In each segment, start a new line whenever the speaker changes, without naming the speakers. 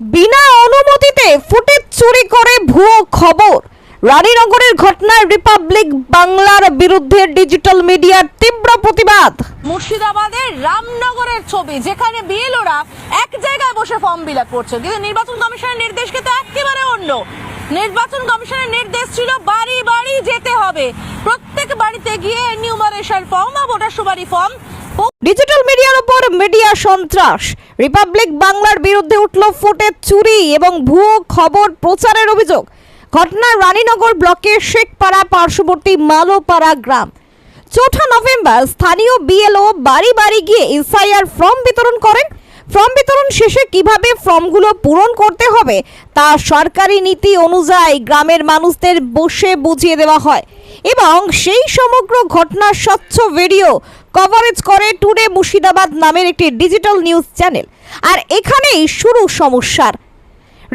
বিনা অনুমতিতে footage চুরি করে ভুয়ো খবর। রানীনগরের ঘটনায় রিপাবলিক বাংলার বিরুদ্ধে ডিজিটাল মিডিয়ার তীব্র প্রতিবাদ।
মুর্শিদাবাদের রামনগরের ছবি, যেখানে বিএলওরা এক জায়গায় বসে ফর্ম ফিল আপ করছে। কিন্তু নির্বাচন কমিশনের নির্দেশ কিন্তু একেবারে অন্য। নির্বাচন কমিশনের নির্দেশ ছিল, বাড়ি বাড়ি যেতে হবে। প্রত্যেক বাড়িতে গিয়ে নিউমারেশন ফর্ম বা ভোটার সুপারি ফর্ম
ডিজিটাল মিডিয়ার উপর মিডিয়া সন্ত্রাস। রিপাবলিক বাংলার বিরুদ্ধে উঠল ফুটেজ চুরি এবং ভুয়ো খবর প্রচারের অভিযোগ। ঘটনা রানীনগর ব্লকের শেখপাড়া পার্শ্ববর্তী মালোপাড়া গ্রাম। চৌঠা নভেম্বর স্থানীয় বিএলও বাড়ি বাড়ি গিয়ে এসআইআর ফর্ম বিতরণ করেন। ফর্ম বিতরণ শেষে কীভাবে ফর্মগুলো পূরণ করতে হবে তা সরকারি নীতি অনুযায়ী গ্রামের মানুষদের বসে বুঝিয়ে দেওয়া হয়। এবং সেই সমগ্র ঘটনার স্বচ্ছ ভিডিও কভারেজ করে টুডে মুর্শিদাবাদ নামের একটি ডিজিটাল নিউজ চ্যানেল আর এখানেই শুরু সমস্যার।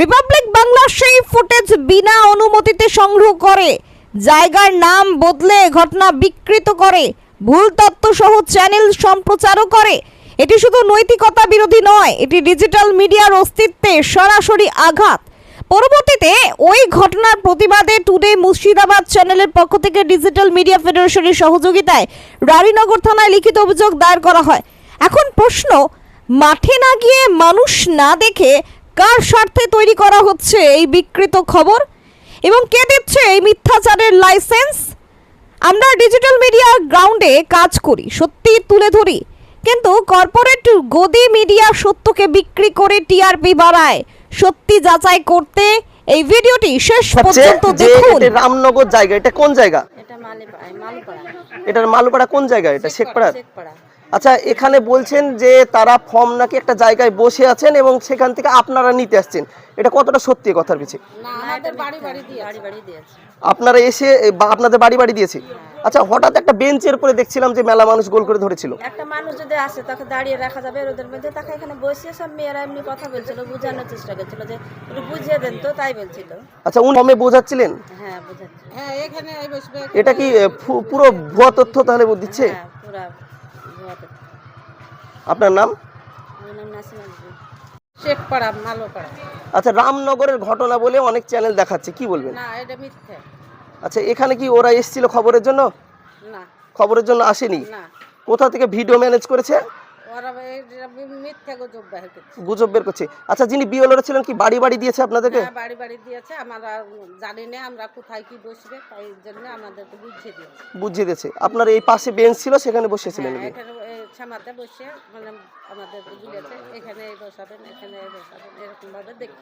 রিপাবলিক বাংলা সেই ফুটেজ বিনা অনুমতিতে সংগ্রহ করে। জায়গার নাম বদলে ঘটনা বিকৃত করে। ভুল তথ্য সহ চ্যানেল সম্প্রচারও করে। এটি শুধু নৈতিকতা বিরোধী নয়, এটি ডিজিটাল মিডিয়ার অস্তিত্বে সরাসরি আঘাত। পরবর্তীতে ওই ঘটনার প্রতিবাদে টুডে মুর্শিদাবাদ চ্যানেলের পক্ষ থেকে ডিজিটাল মিডিয়া ফেডারেশনের সহযোগিতায় রানীনগর থানায় লিখিত অভিযোগ দায়ের করা হয়। এখন প্রশ্ন, মাঠে না গিয়ে মানুষ না দেখে কার স্বার্থে তৈরি করা হচ্ছে এই বিকৃত খবর? এবং কে দিচ্ছে এই মিথ্যাচারের লাইসেন্স? আমরা ডিজিটাল মিডিয়া গ্রাউন্ডে কাজ করি, সত্যি তুলে ধরি। কিন্তু কর্পোরেট গদি মিডিয়া সত্যকে বিক্রি করে টিআরপি বাড়ায়। সত্যি যাচাই করতে এই ভিডিওটি শেষ পর্যন্ত দেখুন।
রামনগর জায়গা এটা কোন জায়গা?
এটা মালিপাড়া মালুপাড়া।
এটার মালুপাড়া কোন জায়গা? এটা শেখপাড়া
শেখপাড়া।
আচ্ছা এখানে বলছেন যে তারা ফর্ম নাকি একটা জায়গায় বসে আছেন এবং সেখান থেকে আপনারা নিতে আসছেন। এটা কতটা সত্যি কথার পিছিয়ে আপনারা এসে বা আপনাদের বাড়ি বাড়ি দিয়েছে? আচ্ছা হঠাৎ একটা বেঞ্চের উপরে দেখছিলাম যে মেলা মানুষ গোল করে ধরেছিল।
একটা মানুষ যদি আসে তাকে দাঁড়িয়ে রাখা যাবে রোদের মধ্যে। তাকে এখানে বসিয়ে সব মেয়েরা এমনি কথা বলছিল বোঝানোর চেষ্টা করছিল যে একটু বুঝিয়ে দেন তো তাই বলছিল।
আচ্ছা উনি ফর্মে বোঝাচ্ছিলেন?
হ্যাঁ বুঝাচ্ছি হ্যাঁ এখানে বসবে।
এটা কি পুরো ভুয়া তথ্য তাহলে দিচ্ছে?
হ্যাঁ পুরা।
আপনার নাম।
শেখপাড়া মালোপাড়া।
আচ্ছা রামনগরের ঘটনা বলে অনেক চ্যানেল দেখাচ্ছে কি বলবেন?
না এটা মিথ্যে।
আচ্ছা এখানে কি ওরা এসেছিল খবরের জন্য?
না।
খবরের জন্য আসেনি? কোথা থেকে ভিডিও ম্যানেজ করেছে?
গুজব
বের করছে। আচ্ছা যিনি বিওলরে ছিলেন কি বাড়ি বাড়ি দিয়েছে আপনাদেরকে?
হ্যাঁ, বাড়ি বাড়ি দিয়েছে। আমরা জানি না আমরা কোথায় কি বসবে তাই জন্য আমাদেরকে বুঝিয়ে দিয়েছে।
বুঝিয়ে দিয়েছে। আপনার এই পাশে বেঞ্চ ছিল সেখানে বসেছিলেন
হ্যাঁ, ছামাতে বসে মানে আমাদের বুঝিয়েছে এখানে বসাবেন এখানে বসাবেন এরকম ভাবে দেখে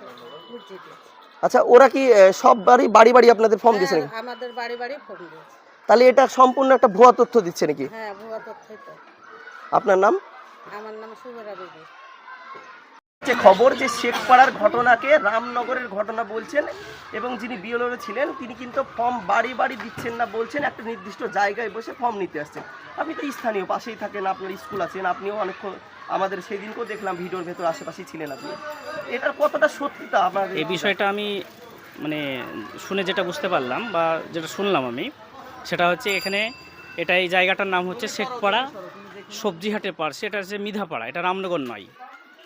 বুঝিয়ে দিয়েছে।
আচ্ছা ওরা কি সব বাড়ি বাড়ি বাড়ি আপনাদের ফর্ম দিয়েছে
হ্যাঁ, আমাদের বাড়ি বাড়ি ফোন দিয়েছে।
তাহলে এটা সম্পূর্ণ একটা ভুয়া তথ্য দিচ্ছে নাকি?
হ্যাঁ ভুয়া তথ্যই তো।
আপনার নাম?
আমার নাম সুবরা বিবি
যে খবর যে শেখপাড়ার ঘটনাকে রামনগরের ঘটনা বলছেন এবং যিনি বিওলরে ছিলেন তিনি কিন্তু ফর্ম বাড়ি বাড়ি দিচ্ছেন না বলছেন একটা নির্দিষ্ট জায়গায় বসে ফর্ম নিতে আসছেন। আপনি তো স্থানীয় পাশেই থাকেন আপনার স্কুল আছেন আপনিও অনেকক্ষণ আমাদের সেদিনকেও দেখলাম ভিডিওর ভেতর আশেপাশেই ছিলেন আপনি। এটার কতটা সত্যিতা আপনার
এই বিষয়টা আমি মানে শুনে যেটা বুঝতে পারলাম বা যেটা শুনলাম আমি সেটা হচ্ছে এখানে এটা এই জায়গাটার নাম হচ্ছে শেখপাড়া সবজিহাটের পার্শ্বে এটা হচ্ছে মিধাপাড়া, এটা রামনগর নয়।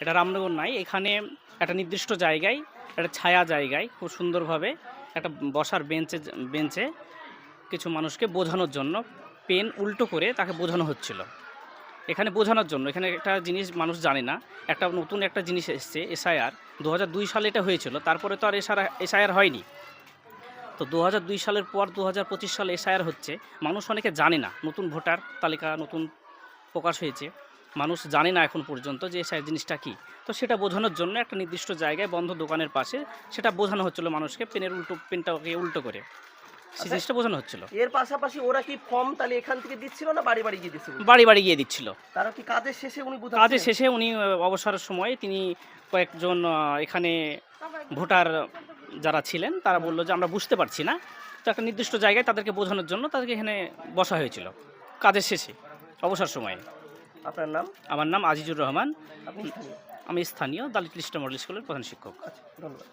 এটা রামনগর নয়, এখানে একটা নির্দিষ্ট জায়গায়, একটা ছায়া জায়গায় খুব সুন্দরভাবে একটা বসার বেঞ্চে বেঞ্চে কিছু মানুষকে বোঝানোর জন্য পেন উল্টো করে তাকে বোঝানো হচ্ছিল। এখানে বোঝানোর জন্য, এখানে একটা জিনিস মানুষ জানে না, একটা নতুন একটা জিনিস এসছে, এসআইআর। দু হাজার দুই সালে এটা হয়েছিল, তারপরে তো আর এসআর, এসআইআর হয়নি। তো দু সালের পর দু সালে এসআইআর হচ্ছে, মানুষ অনেকে জানে না, নতুন ভোটার তালিকা, নতুন প্রকাশ হয়েছে। মানুষ জানে না এখন পর্যন্ত যে এসআইআর জিনিসটা কী। তো সেটা বোঝানোর জন্য একটা নির্দিষ্ট জায়গায় বন্ধ দোকানের পাশে সেটা বোঝানো হচ্ছিল মানুষকে পেনের উল্টো পেনটাকে উল্টো করে। সেই জিনিসটা বোঝানো হচ্ছিল।
এর পাশাপাশি ওরা কি ফর্ম তাহলে এখান থেকে দিচ্ছিল না বাড়ি বাড়ি গিয়ে দিচ্ছিল?
বাড়ি বাড়ি গিয়ে দিচ্ছিল।
তারা কি কাজের শেষে উনি
কাজের শেষে উনি অবসরের সময় তিনি কয়েকজন এখানে ভোটার যারা ছিলেন তারা বলল যে আমরা বুঝতে পারছি না। তো একটা নির্দিষ্ট জায়গায় তাদেরকে বোঝানোর জন্য তাদেরকে এখানে বসা হয়েছিল। কাজের শেষে। অবসর সময়ে।
আপনার নাম?
আমার নাম আজিজুর রহমান।
আপনি
আমি স্থানীয় দালিত কৃষ্ণ মডেল স্কুলের প্রধান শিক্ষক।
আচ্ছা ধন্যবাদ।